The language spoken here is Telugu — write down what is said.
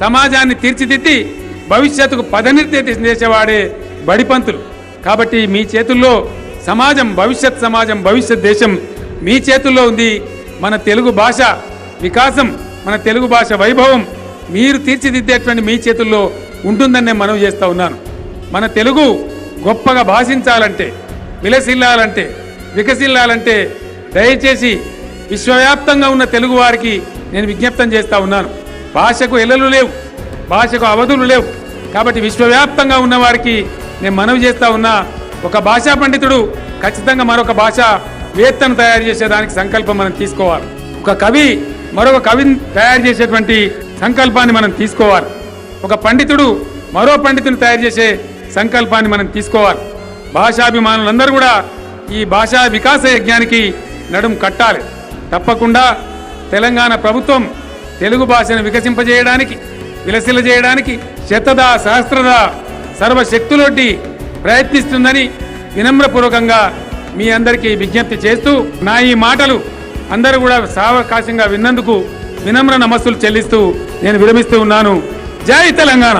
సమాజాన్ని తీర్చిదిద్ది భవిష్యత్తుకు పదనిర్దేశం చేసేవాడే బడిపంతులు. కాబట్టి మీ చేతుల్లో సమాజం భవిష్యత్ సమాజం భవిష్యత్ దేశం మీ చేతుల్లో ఉంది. మన తెలుగు భాష వికాసం మన తెలుగు భాష వైభవం మీరు తీర్చిదిద్దేటువంటి మీ చేతుల్లో ఉంటుందని నేను మనవి చేస్తూ ఉన్నాను. మన తెలుగు గొప్పగా భాషించాలంటే విలసిల్లాలంటే వికసిల్లాలంటే దయచేసి విశ్వవ్యాప్తంగా ఉన్న తెలుగు వారికి నేను విజ్ఞప్తం చేస్తా ఉన్నాను. భాషకు ఎల్లలు లేవు భాషకు అవధులు లేవు. కాబట్టి విశ్వవ్యాప్తంగా ఉన్నవారికి నేను మనవి చేస్తా ఉన్నా ఒక భాషా పండితుడు ఖచ్చితంగా మరొక భాష వేత్తను తయారు చేసేదానికి సంకల్పం మనం తీసుకోవాలి. ఒక కవి మరొక కవిని తయారు చేసేటువంటి సంకల్పాన్ని మనం తీసుకోవాలి. ఒక పండితుడు మరో పండితుని తయారు చేసే సంకల్పాన్ని మనం తీసుకోవాలి. భాషాభిమానులందరూ కూడా ఈ భాషా వికాస యజ్ఞానికి నడుం కట్టాలి. తప్పకుండా తెలంగాణ ప్రభుత్వం తెలుగు భాషను వికసింపజేయడానికి విలసిల చేయడానికి శతద సహస్రద సర్వశక్తులొడ్డి ప్రయత్నిస్తుందని వినమ్రపూర్వకంగా మీ అందరికీ విజ్ఞప్తి చేస్తూ నా ఈ మాటలు అందరూ కూడా సావకాశంగా విన్నందుకు వినమ్ర నమస్సులు చెల్లిస్తూ నేను విరమిస్తూ ఉన్నాను. జై తెలంగాణ!